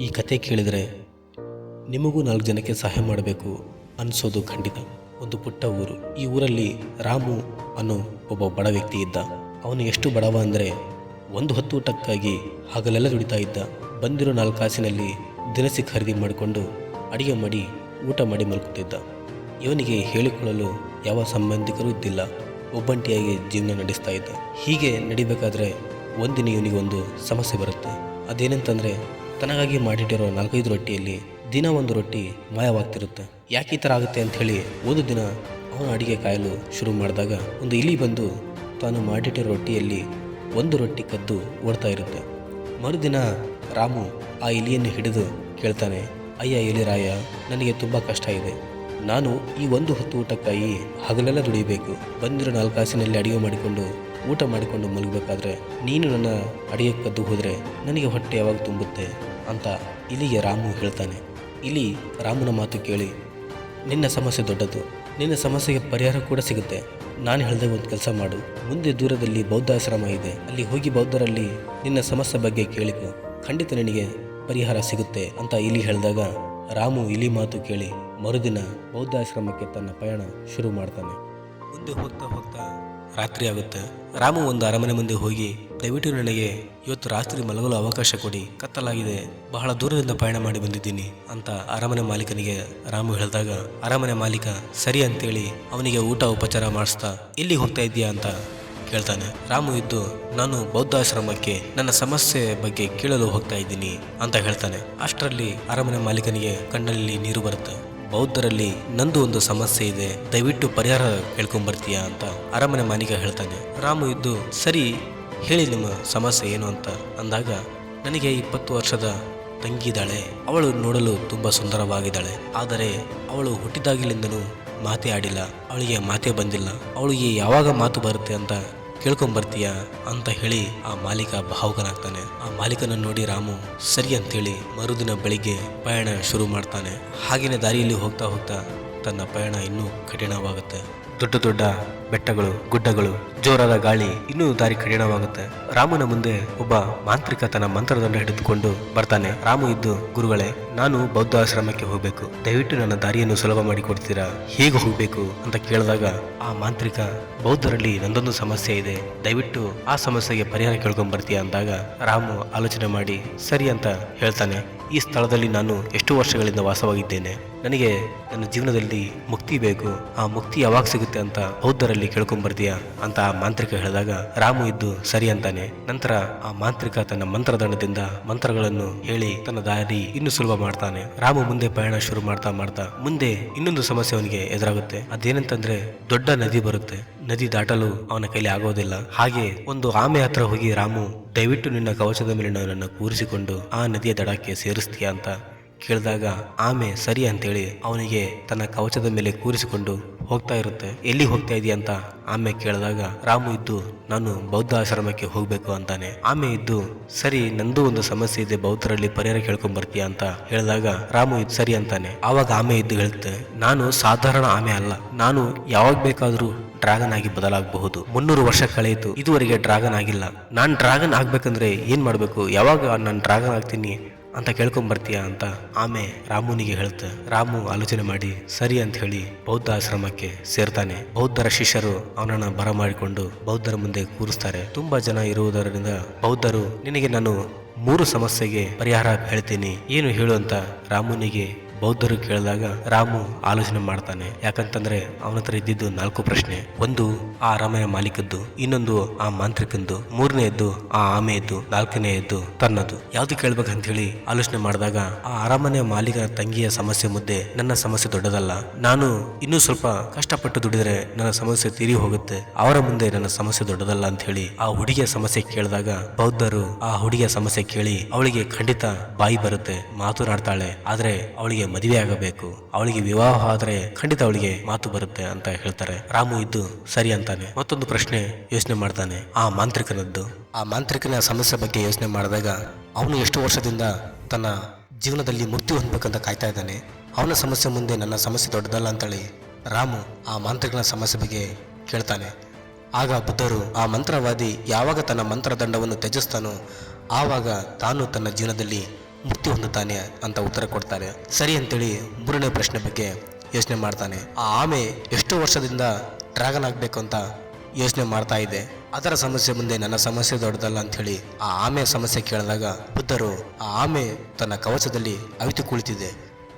ಈ ಕತೆ ಕೇಳಿದರೆ ನಿಮಗೂ ನಾಲ್ಕು ಜನಕ್ಕೆ ಸಹಾಯ ಮಾಡಬೇಕು ಅನಿಸೋದು ಖಂಡಿತ. ಒಂದು ಪುಟ್ಟ ಊರು. ಈ ಊರಲ್ಲಿ ರಾಮು ಅನ್ನೋ ಒಬ್ಬ ಬಡ ವ್ಯಕ್ತಿ ಇದ್ದ. ಅವನು ಎಷ್ಟು ಬಡವ ಅಂದರೆ ಒಂದು ಹೊತ್ತು ಊಟಕ್ಕಾಗಿ ಹಾಗಲೆಲ್ಲ ದುಡಿತಾ ಇದ್ದ. ಬಂದಿರೋ ನಾಲ್ಕು ಕಾಸಿನಲ್ಲಿ ದಿನಸಿ ಖರೀದಿ ಮಾಡಿಕೊಂಡು ಅಡಿಗೆ ಮಾಡಿ, ಊಟ ಮಾಡಿ ಮಲ್ಕುತ್ತಿದ್ದ. ಇವನಿಗೆ ಹೇಳಿಕೊಳ್ಳಲು ಯಾವ ಸಂಬಂಧಿಕರೂ ಇದ್ದಿಲ್ಲ. ಒಬ್ಬಂಟಿಯಾಗಿ ಜೀವನ ನಡೆಸ್ತಾ ಇದ್ದ. ಹೀಗೆ ನಡಿಬೇಕಾದ್ರೆ ಒಂದಿನ ಇವನಿಗೆ ಒಂದು ಸಮಸ್ಯೆ ಬರುತ್ತೆ. ಅದೇನಂತಂದರೆ ತನಗಾಗಿ ಮಾಡಿಟ್ಟಿರೋ ನಾಲ್ಕೈದು ರೊಟ್ಟಿಯಲ್ಲಿ ದಿನ ಒಂದು ರೊಟ್ಟಿ ಮಾಯವಾಗ್ತಿರುತ್ತೆ. ಯಾಕೆ ಈ ಥರ ಆಗುತ್ತೆ ಅಂತ ಹೇಳಿ ಒಂದು ದಿನ ಅವನು ಅಡಿಗೆ ಕಾಯಲು ಶುರು ಮಾಡಿದಾಗ ಒಂದು ಇಲಿ ಬಂದು ತಾನು ಮಾಡಿಟ್ಟಿರೋ ರೊಟ್ಟಿಯಲ್ಲಿ ಒಂದು ರೊಟ್ಟಿ ಕದ್ದು ಓಡ್ತಾ ಇರುತ್ತೆ. ಮರುದಿನ ರಾಮು ಆ ಇಲಿಯನ್ನು ಹಿಡಿದು ಕೇಳ್ತಾನೆ, ಅಯ್ಯ ಎಲಿರಾಯ, ನನಗೆ ತುಂಬ ಕಷ್ಟ ಇದೆ. ನಾನು ಈ ಒಂದು ಹೊತ್ತು ಊಟಕ್ಕಾಗಿ ಹಗಲೆಲ್ಲ ದುಡಿಬೇಕು. ಬಂದಿರೋ ನಾಲ್ಕಾಸಿನಲ್ಲಿ ಅಡಿಗೆ ಮಾಡಿಕೊಂಡು ಊಟ ಮಾಡಿಕೊಂಡು ಮಲಗಬೇಕಾದ್ರೆ ನೀನು ನನ್ನ ಅಡಿಗೆ ಕದ್ದು ಹೋದರೆ ನನಗೆ ಹೊಟ್ಟೆ ಯಾವಾಗ ತುಂಬುತ್ತೆ ಅಂತ ಇಲಿಗೆ ರಾಮು ಹೇಳ್ತಾನೆ. ಇಲಿ ರಾಮನ ಮಾತು ಕೇಳಿ, ನಿನ್ನ ಸಮಸ್ಯೆ ದೊಡ್ಡದು, ನಿನ್ನ ಸಮಸ್ಯೆಗೆ ಪರಿಹಾರ ಕೂಡ ಸಿಗುತ್ತೆ. ನಾನು ಹೇಳ್ದೆ ಒಂದು ಕೆಲಸ ಮಾಡು. ಮುಂದೆ ದೂರದಲ್ಲಿ ಬೌದ್ಧಾಶ್ರಮ ಇದೆ. ಅಲ್ಲಿ ಹೋಗಿ ಬೌದ್ಧರಲ್ಲಿ ನಿನ್ನ ಸಮಸ್ಯೆ ಬಗ್ಗೆ ಕೇಳಿಕೊ. ಖಂಡಿತ ನಿನಗೆ ಪರಿಹಾರ ಸಿಗುತ್ತೆ ಅಂತ ಇಲಿ ಹೇಳಿದಾಗ ರಾಮು ಇಲಿ ಮಾತು ಕೇಳಿ ಮರುದಿನ ಬೌದ್ಧಾಶ್ರಮಕ್ಕೆ ತನ್ನ ಪಯಣ ಶುರು ಮಾಡ್ತಾನೆ. ಮುಂದೆ ಹೋಗ್ತಾ ಹೋಗ್ತಾ ರಾತ್ರಿ ಆಗುತ್ತೆ. ರಾಮು ಒಂದು ಅರಮನೆ ಮುಂದೆ ಹೋಗಿ ದಯವಿಟ್ಟು ನನಗೆ ಇವತ್ತು ರಾತ್ರಿ ಮಲಗಲು ಅವಕಾಶ ಕೊಡಿ. ಕತ್ತಲಾಗಿದೆ. ಬಹಳ ದೂರದಿಂದ ಪಯಣ ಮಾಡಿ ಬಂದಿದ್ದೀನಿ ಅಂತ ಅರಮನೆ ಮಾಲೀಕನಿಗೆ ರಾಮು ಹೇಳಿದಾಗ, ಅರಮನೆ ಮಾಲೀಕ, ಸರಿ ಅಂತೇಳಿ ಅವನಿಗೆ ಊಟ, ಉಪಚಾರ ಮಾಡಿಸ್ತಾ ಇಲ್ಲಿ ಹೋಗ್ತಾ ಇದ್ದೀಯಾ? ಅಂತ ಕೇಳ್ತಾನೆ. ರಾಮು ಇದ್ದು, ನಾನು ಬೌದ್ಧಾಶ್ರಮಕ್ಕೆ, ನನ್ನ ಸಮಸ್ಯೆ ಬಗ್ಗೆ ಕೇಳಲು ಹೋಗ್ತಾ ಇದ್ದೀನಿ ಅಂತ ಹೇಳ್ತಾನೆ. ಅಷ್ಟರಲ್ಲಿ ಅರಮನೆ ಮಾಲೀಕನಿಗೆ ಕಣ್ಣಲ್ಲಿ ನೀರು ಬರುತ್ತೆ. ಬೌದ್ಧರಲ್ಲಿ ನಂದು ಒಂದು ಸಮಸ್ಯೆ ಇದೆ. ದಯವಿಟ್ಟು ಪರಿಹಾರ ಕೇಳ್ಕೊಂಬರ್ತೀಯಾ ಅಂತ ಅರಮನೆ ಮಾನಿಕ ಹೇಳ್ತಾನೆ. ರಾಮು ಇದ್ದು, ಸರಿ, ಹೇಳಿ ನಿಮ್ಮ ಸಮಸ್ಯೆ ಏನು ಅಂತ. ಅಂದಾಗ, ನನಗೆ ಇಪ್ಪತ್ತು ವರ್ಷದ ತಂಗಿದ್ದಾಳೆ ಅವಳು ನೋಡಲು ತುಂಬ ಸುಂದರವಾಗಿದ್ದಾಳೆ. ಆದರೆ ಅವಳು ಹುಟ್ಟಿದಾಗಲಿಂದನೂ ಮಾತೇ ಆಡಿಲ್ಲ. ಅವಳಿಗೆ ಮಾತೇ ಬಂದಿಲ್ಲ. ಅವಳಿಗೆ ಯಾವಾಗ ಮಾತು ಬರುತ್ತೆ ಅಂತ ಕೇಳ್ಕೊಂಬರ್ತೀಯಾ ಅಂತ ಹೇಳಿ ಆ ಮಾಲೀಕ ಭಾವುಕನಾಗ್ತಾನೆ. ಆ ಮಾಲೀಕನ ನೋಡಿ ರಾಮು, ಸರಿ ಅಂತೇಳಿ ಮರುದಿನ ಬೆಳಿಗ್ಗೆ ಪಯಣ ಶುರು ಮಾಡ್ತಾನೆ. ಹಾಗೇನೆ ದಾರಿಯಲ್ಲಿ ಹೋಗ್ತಾ ಹೋಗ್ತಾ ತನ್ನ ಪಯಣ ಇನ್ನೂ ಕಠಿಣವಾಗುತ್ತೆ. ದೊಡ್ಡ ದೊಡ್ಡ ಬೆಟ್ಟಗಳು, ಗುಡ್ಡಗಳು ಜೋರಾದ ಗಾಳಿ ಇನ್ನೂ ದಾರಿ ಕಠಿಣವಾಗುತ್ತೆ ರಾಮನ ಮುಂದೆ ಒಬ್ಬ ಮಾಂತ್ರಿಕ ತನ್ನ ಮಂತ್ರದಂಡ ಹಿಡಿದುಕೊಂಡು ಬರ್ತಾನೆ. ರಾಮು ಇದ್ದು, ಗುರುಗಳೇ, ನಾನು ಬೌದ್ಧ ಆಶ್ರಮಕ್ಕೆ ಹೋಗ್ಬೇಕು. ದಯವಿಟ್ಟು ನನ್ನ ದಾರಿಯನ್ನು ಸುಲಭ ಮಾಡಿ ಕೊಡ್ತೀರಾ? ಹೇಗೆ ಹೋಗಬೇಕು? ಅಂತ ಕೇಳಿದಾಗ ಆ ಮಾಂತ್ರಿಕ, ಬೌದ್ಧರಲ್ಲಿ ನಂದೊಂದು ಸಮಸ್ಯೆ ಇದೆ. ದಯವಿಟ್ಟು ಆ ಸಮಸ್ಯೆಗೆ ಪರಿಹಾರ ಕೇಳ್ಕೊಂಡ್ ಬರ್ತೀಯಾ ಅಂದಾಗ ರಾಮು ಆಲೋಚನೆ ಮಾಡಿ, ಸರಿ ಅಂತ ಹೇಳ್ತಾನೆ. ಈ ಸ್ಥಳದಲ್ಲಿ ನಾನು ಎಷ್ಟು ವರ್ಷಗಳಿಂದ ವಾಸವಾಗಿದ್ದೇನೆ. ನನಗೆ ನನ್ನ ಜೀವನದಲ್ಲಿ ಮುಕ್ತಿ ಬೇಕು. ಆ ಮುಕ್ತಿ ಯಾವಾಗ ಸಿಗುತ್ತೆ ಅಂತ ಬೌದ್ಧರಲ್ಲಿ ಕೇಳ್ಕೊಂಬರ್ತೀಯಾ ಅಂತ ಆ ಮಾಂತ್ರಿಕ ಹೇಳಿದಾಗ, ರಾಮು ಇದ್ದು ಸರಿ ಅಂತಾನೆ. ನಂತರ ಆ ಮಾಂತ್ರಿಕ ತನ್ನ ಮಂತ್ರದಂಡದಿಂದ ಮಂತ್ರಗಳನ್ನು ಹೇಳಿ ತನ್ನ ದಾರಿ ಇನ್ನು ಸುಲಭ ಮಾಡ್ತಾನೆ. ರಾಮು ಮುಂದೆ ಪಯಣ ಶುರು ಮಾಡ್ತಾ ಮಾಡ್ತಾ ಮುಂದೆ ಇನ್ನೊಂದು ಸಮಸ್ಯೆ ಅವನಿಗೆ ಎದುರಾಗುತ್ತೆ. ಅದೇನಂತಂದ್ರೆ ದೊಡ್ಡ ನದಿ ಬರುತ್ತೆ. ನದಿ ದಾಟಲು ಅವನ ಕೈಲಿ ಆಗೋದಿಲ್ಲ. ಹಾಗೆ ಒಂದು ಆಮೆ ಹತ್ರ ಹೋಗಿ ರಾಮು, ದಯವಿಟ್ಟು ನಿನ್ನ ಕವಚದ ಮೇಲೆ ನನ್ನನ್ನು ಕೂರಿಸಿಕೊಂಡು ಆ ನದಿಯ ದಡಕ್ಕೆ ಸೇರಿಸ್ತೀಯಾ? ಅಂತ ಕೇಳಿದಾಗ, ಆಮೆ ಸರಿ ಅಂತೇಳಿ ಅವನಿಗೆ ತನ್ನ ಕವಚದ ಮೇಲೆ ಕೂರಿಸಿಕೊಂಡು ಹೋಗ್ತಾ ಇರುತ್ತೆ. ಎಲ್ಲಿ ಹೋಗ್ತಾ ಇದೀಯ ಅಂತ ಆಮೆ ಕೇಳಿದಾಗ, ರಾಮು ಇದ್ದು ನಾನು ಬೌದ್ಧ ಆಶ್ರಮಕ್ಕೆ ಹೋಗ್ಬೇಕು ಅಂತಾನೆ. ಆಮೆ ಇದ್ದು, ಸರಿ, ನಂದು ಒಂದು ಸಮಸ್ಯೆ ಇದೆ, ಬೌದ್ಧರಲ್ಲಿ ಪರಿಹಾರ ಕೇಳ್ಕೊಂಡ್ ಬರ್ತೀಯ ಅಂತ ಹೇಳಿದಾಗ, ರಾಮು ಇದ್ದು ಸರಿ ಅಂತಾನೆ. ಆವಾಗ ಆಮೆ ಇದ್ದು ಹೇಳುತ್ತೆ, ನಾನು ಸಾಧಾರಣ ಆಮೆ ಅಲ್ಲ. ನಾನು ಯಾವಾಗ ಬೇಕಾದರೂ ಡ್ರಾಗನ್ ಆಗಿ ಬದಲಾಗಬಹುದು. ಮುನ್ನೂರು ವರ್ಷ ಕಳೆಯಿತು, ಇದುವರೆಗೆ ಡ್ರಾಗನ್ ಆಗಿಲ್ಲ. ನಾನು ಡ್ರಾಗನ್ ಆಗ್ಬೇಕಂದ್ರೆ ಏನ್ ಮಾಡಬೇಕು? ಯಾವಾಗ ನಾನು ಡ್ರಾಗನ್ ಆಗ್ತೀನಿ? ಅಂತ ಕೇಳ್ಕೊಂಡ್ ಬರ್ತೀಯಾ ಅಂತ ಆಮೆ ರಾಮುನಿಗೆ ಹೇಳುತ್ತೆ ರಾಮು, ಆಲೋಚನೆ ಮಾಡಿ. ಸರಿ ಅಂತ ಹೇಳಿ ಬೌದ್ಧ ಆಶ್ರಮಕ್ಕೆ ಸೇರ್ತಾನೆ. ಬೌದ್ಧರ ಶಿಷ್ಯರು ಅವನನ್ನ ಬರಮಾಡಿಕೊಂಡು ಬೌದ್ಧರ ಮುಂದೆ ಕೂರಿಸ್ತಾರೆ. ತುಂಬಾ ಜನ ಇರುವುದರಿಂದ ಬೌದ್ಧರು, ನಿನಗೆ ನಾನು ಮೂರು ಸಮಸ್ಯೆಗೆ ಪರಿಹಾರ ಹೇಳ್ತೀನಿ. ಏನು ಹೇಳು? ಅಂತ ರಾಮುನಿಗೆ ಬೌದ್ಧರು ಕೇಳಿದಾಗ ರಾಮು ಆಲೋಚನೆ ಮಾಡ್ತಾನೆ. ಯಾಕಂತಂದ್ರೆ ಅವನ ಹತ್ರ ಇದ್ದಿದ್ದು ನಾಲ್ಕು ಪ್ರಶ್ನೆ. ಒಂದು, ಆ ರಾಮಯ ಮಾಲೀಕದ್ದು. ಇನ್ನೊಂದು, ಆ ಮಾಂತ್ರಿಕಂದು ಮೂರನೆಯದ್ದು, ಆ ಆಮೆಯದ್ದು. ನಾಲ್ಕನೆಯದ್ದು, ತನ್ನದು. ಯಾವ್ದು ಅಂತ ಹೇಳಿ ಆಲೋಚನೆ ಮಾಡಿದಾಗ, ಆ ಅರಮನೆ ಮಾಲೀಕನ ತಂಗಿಯ ಸಮಸ್ಯೆ ಮುದ್ದೆ, ನನ್ನ ಸಮಸ್ಯೆ ದೊಡ್ಡದಲ್ಲ. ನಾನು ಇನ್ನೂ ಸ್ವಲ್ಪ ಕಷ್ಟಪಟ್ಟು ದುಡಿದರೆ ನನ್ನ ಸಮಸ್ಯೆ ತೀರಿ ಹೋಗುತ್ತೆ. ಅವರ ಮುಂದೆ ನನ್ನ ಸಮಸ್ಯೆ ದೊಡ್ಡದಲ್ಲ ಅಂತ ಹೇಳಿ ಆ ಹುಡುಗಿಯ ಸಮಸ್ಯೆ ಕೇಳಿದಾಗ ಬೌದ್ಧರು ಆ ಹುಡುಗಿಯ ಸಮಸ್ಯೆ ಕೇಳಿ ಅವಳಿಗೆ ಖಂಡಿತ ಬಾಯಿ ಬರುತ್ತೆ ಮಾತನಾಡ್ತಾಳೆ ಆದ್ರೆ ಅವಳಿಗೆ ಮದುವೆ ಆಗಬೇಕು. ಅವಳಿಗೆ ವಿವಾಹ ಆದರೆ ಖಂಡಿತ ಅವಳಿಗೆ ಮಾತು ಬರುತ್ತೆ ಅಂತ ಹೇಳ್ತಾರೆ. ರಾಮು ಇದ್ದು ಸರಿ ಅಂತಾನೆ. ಮತ್ತೊಂದು ಪ್ರಶ್ನೆ ಯೋಚನೆ ಮಾಡ್ತಾನೆ. ಆ ಮಾಂತ್ರಿಕನದ್ದು. ಆ ಮಾಂತ್ರಿಕನ ಸಮಸ್ಯೆ ಬಗ್ಗೆ ಯೋಚನೆ ಮಾಡಿದಾಗ ಅವನು ಎಷ್ಟು ವರ್ಷದಿಂದ ತನ್ನ ಜೀವನದಲ್ಲಿ ಮೃತ್ಯು ಹೊಂದಬೇಕಂತ ಕಾಯ್ತಾ ಇದ್ದಾನೆ. ಅವನ ಸಮಸ್ಯೆ ಮುಂದೆ ನನ್ನ ಸಮಸ್ಯೆ ದೊಡ್ಡದಲ್ಲ ಅಂತೇಳಿ ರಾಮು ಆ ಮಾಂತ್ರಿಕನ ಸಮಸ್ಯೆ ಬಗ್ಗೆ ಕೇಳ್ತಾನೆ. ಆಗ ಬುದ್ಧರು ಆ ಮಂತ್ರವಾದಿ ಯಾವಾಗ ತನ್ನ ಮಂತ್ರದಂಡವನ್ನು ತ್ಯಜಿಸ್ತಾನೋ ಆವಾಗ ತಾನು ತನ್ನ ಜೀವನದಲ್ಲಿ ಮುಕ್ತಿ ಹೊಂದುತ್ತಾನೆ ಅಂತ ಉತ್ತರ ಕೊಡ್ತಾರೆ. ಸರಿ ಅಂತೇಳಿ ಮೂರನೇ ಪ್ರಶ್ನೆ ಬಗ್ಗೆ ಯೋಚನೆ ಮಾಡ್ತಾನೆ. ಆ ಆಮೆ ಎಷ್ಟು ವರ್ಷದಿಂದ ಡ್ರ್ಯಾಗನ್ ಆಗಬೇಕು ಅಂತ ಯೋಚನೆ ಮಾಡ್ತಾ ಇದೆ. ಅದರ ಸಮಸ್ಯೆ ಮುಂದೆ ನನ್ನ ಸಮಸ್ಯೆ ದೊಡ್ಡದಲ್ಲ ಅಂತ ಹೇಳಿ ಆ ಆಮೆ ಸಮಸ್ಯೆ ಕೇಳಿದಾಗ ಬುದ್ಧರು, ಆ ಆಮೆ ತನ್ನ ಕವಚದಲ್ಲಿ ಅವಿತು ಕುಳಿತಿದೆ.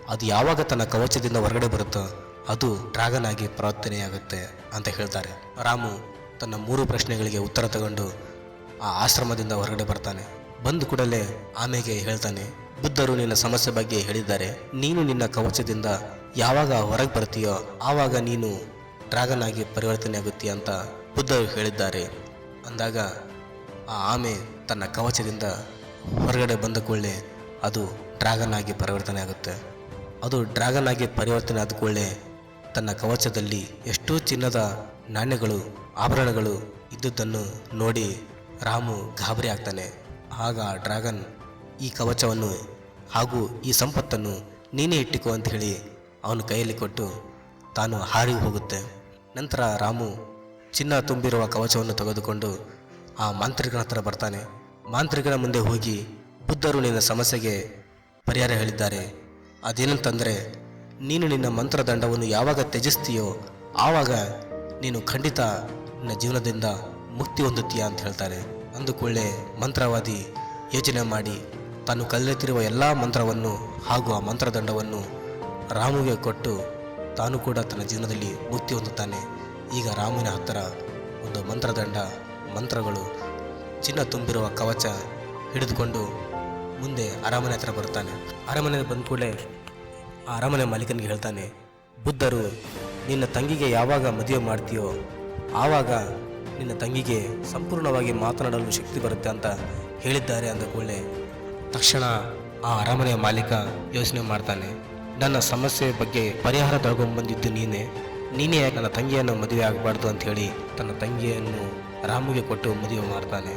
ಅದು ಯಾವಾಗ ತನ್ನ ಕವಚದಿಂದ ಹೊರಗಡೆ ಬರುತ್ತೋ ಅದು ಡ್ರಾಗನ್ ಆಗಿ ಪ್ರವರ್ತನೆಯಾಗುತ್ತೆ ಅಂತ ಹೇಳ್ತಾರೆ. ರಾಮು ತನ್ನ ಮೂರು ಪ್ರಶ್ನೆಗಳಿಗೆ ಉತ್ತರ ತಗೊಂಡು ಆ ಆಶ್ರಮದಿಂದ ಹೊರಗಡೆ ಬರ್ತಾನೆ. ಬಂದ ಕೂಡಲೇ ಆಮೆಗೆ ಹೇಳ್ತಾನೆ, ಬುದ್ಧರು ನಿನ್ನ ಸಮಸ್ಯೆ ಬಗ್ಗೆ ಹೇಳಿದ್ದಾರೆ. ನೀನು ನಿನ್ನ ಕವಚದಿಂದ ಯಾವಾಗ ಹೊರಗೆ ಬರ್ತೀಯೋ ಆವಾಗ ನೀನು ಡ್ರ್ಯಾಗನ್ ಆಗಿ ಪರಿವರ್ತನೆ ಆಗುತ್ತೀಯ ಅಂತ ಬುದ್ಧರು ಹೇಳಿದ್ದಾರೆ. ಅಂದಾಗ ಆ ಆಮೆ ತನ್ನ ಕವಚದಿಂದ ಹೊರಗಡೆ ಬಂದ ಕೂಡಲೇ ಅದು ಡ್ರಾಗನ್ ಆಗಿ ಪರಿವರ್ತನೆ ಆಗುತ್ತೆ. ಅದು ಡ್ರಾಗನ್ ಆಗಿ ಪರಿವರ್ತನೆ ಆದ ಕೂಡಲೇ ತನ್ನ ಕವಚದಲ್ಲಿ ಎಷ್ಟೋ ಚಿನ್ನದ ನಾಣ್ಯಗಳು, ಆಭರಣಗಳು ಇದ್ದುದನ್ನು ನೋಡಿ ರಾಮು ಗಾಬರಿ ಆಗ್ತಾನೆ. ಆಗ ಆ ಡ್ರ್ಯಾಗನ್ ಈ ಕವಚವನ್ನು ಹಾಗೂ ಈ ಸಂಪತ್ತನ್ನು ನೀನೇ ಇಟ್ಟಿಕೋ ಅಂತ ಹೇಳಿ ಅವನು ಕೈಯಲ್ಲಿ ಕೊಟ್ಟು ತಾನು ಹಾರಿ ಹೋಗುತ್ತೆ. ನಂತರ ರಾಮು ಚಿನ್ನ ತುಂಬಿರುವ ಕವಚವನ್ನು ತೆಗೆದುಕೊಂಡು ಆ ಮಾಂತ್ರಿಕನ ಹತ್ರ ಬರ್ತಾನೆ. ಮಾಂತ್ರಿಕನ ಮುಂದೆ ಹೋಗಿ ಬುದ್ಧರು ನಿನ್ನ ಸಮಸ್ಯೆಗೆ ಪರಿಹಾರ ಹೇಳಿದ್ದಾರೆ. ಅದೇನಂತಂದರೆ, ನೀನು ನಿನ್ನ ಮಂತ್ರದಂಡವನ್ನು ಯಾವಾಗ ತ್ಯಜಿಸ್ತೀಯೋ ಆವಾಗ ನೀನು ಖಂಡಿತ ನಿನ್ನ ಜೀವನದಿಂದ ಮುಕ್ತಿ ಹೊಂದುತ್ತೀಯ ಅಂತ ಹೇಳ್ತಾರೆ ಅಂದುಕೊಳ್ಳೆ ಮಂತ್ರವಾದಿ ಯೋಚನೆ ಮಾಡಿ ತಾನು ಕಲಿತಿರುವ ಎಲ್ಲ ಮಂತ್ರವನ್ನು ಹಾಗೂ ಆ ಮಂತ್ರದಂಡವನ್ನು ರಾಮುಗೆ ಕೊಟ್ಟು ತಾನು ಕೂಡ ತನ್ನ ಜೀವನದಲ್ಲಿ ಮುಕ್ತಿ ಹೊಂದುತ್ತಾನೆ. ಈಗ ರಾಮನ ಹತ್ತಿರ ಒಂದು ಮಂತ್ರದಂಡ, ಮಂತ್ರಗಳು, ಚಿನ್ನ ತುಂಬಿರುವ ಕವಚ ಹಿಡಿದುಕೊಂಡು ಮುಂದೆ ಅರಮನೆ ಹತ್ರ ಬರ್ತಾನೆ ಅರಮನೆ ಬಂದ ಕೂಡಲೇ ಆ ಅರಮನೆ ಮಾಲೀಕನಿಗೆ ಹೇಳ್ತಾನೆ, ಬುದ್ಧರು, ನಿನ್ನ ತಂಗಿಗೆ ಯಾವಾಗ ಮದುವೆ ಮಾಡ್ತೀಯೋ, ಆವಾಗ ನಿನ್ನ ತಂಗಿಗೆ ಸಂಪೂರ್ಣವಾಗಿ ಮಾತನಾಡಲು ಶಕ್ತಿ ಬರುತ್ತೆ ಅಂತ ಹೇಳಿದ್ದಾರೆ ಅಂದ ಕೂಡಲೇ ತಕ್ಷಣ ಆ ಅರಮನೆಯ ಮಾಲೀಕ ಯೋಚನೆ ಮಾಡ್ತಾನೆ. ನನ್ನ ಸಮಸ್ಯೆ ಬಗ್ಗೆ ಪರಿಹಾರ ತಗೊಂಬಂದಿದ್ದು ನೀನೇ. ನೀನೇ ನನ್ನ ತಂಗಿಯನ್ನು ಮದುವೆ ಆಗಬಾರ್ದು ಅಂತ ಹೇಳಿ ತನ್ನ ತಂಗಿಯನ್ನು ರಾಮುಗೆ ಕೊಟ್ಟು ಮದುವೆ ಮಾಡ್ತಾನೆ.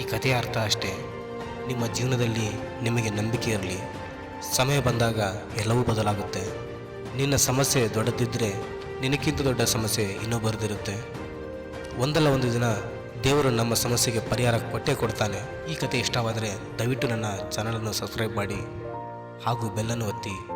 ಈ ಕಥೆಯ ಅರ್ಥ ಅಷ್ಟೇ. ನಿಮ್ಮ ಜೀವನದಲ್ಲಿ ನಿಮಗೆ ನಂಬಿಕೆ ಇರಲಿ. ಸಮಯ ಬಂದಾಗ ಎಲ್ಲವೂ ಬದಲಾಗುತ್ತೆ. ನಿನ್ನ ಸಮಸ್ಯೆ ದೊಡ್ಡದಿದ್ದರೆ ನಿನಕ್ಕಿಂತ ದೊಡ್ಡ ಸಮಸ್ಯೆ ಇನ್ನೊಬ್ಬರದಿರುತ್ತೆ ಒಂದಲ್ಲ ಒಂದು ದಿನ ದೇವರು ನಮ್ಮ ಸಮಸ್ಯೆಗೆ ಪರಿಹಾರ ಕೊಟ್ಟೇ ಕೊಡ್ತಾನೆ. ಈ ಕತೆ ಇಷ್ಟವಾದರೆ ದಯವಿಟ್ಟು ನನ್ನ ಚಾನಲನ್ನು ಸಬ್ಸ್ಕ್ರೈಬ್ ಮಾಡಿ ಹಾಗೂ ಬೆಲ್ಲನ್ನು ಒತ್ತಿ.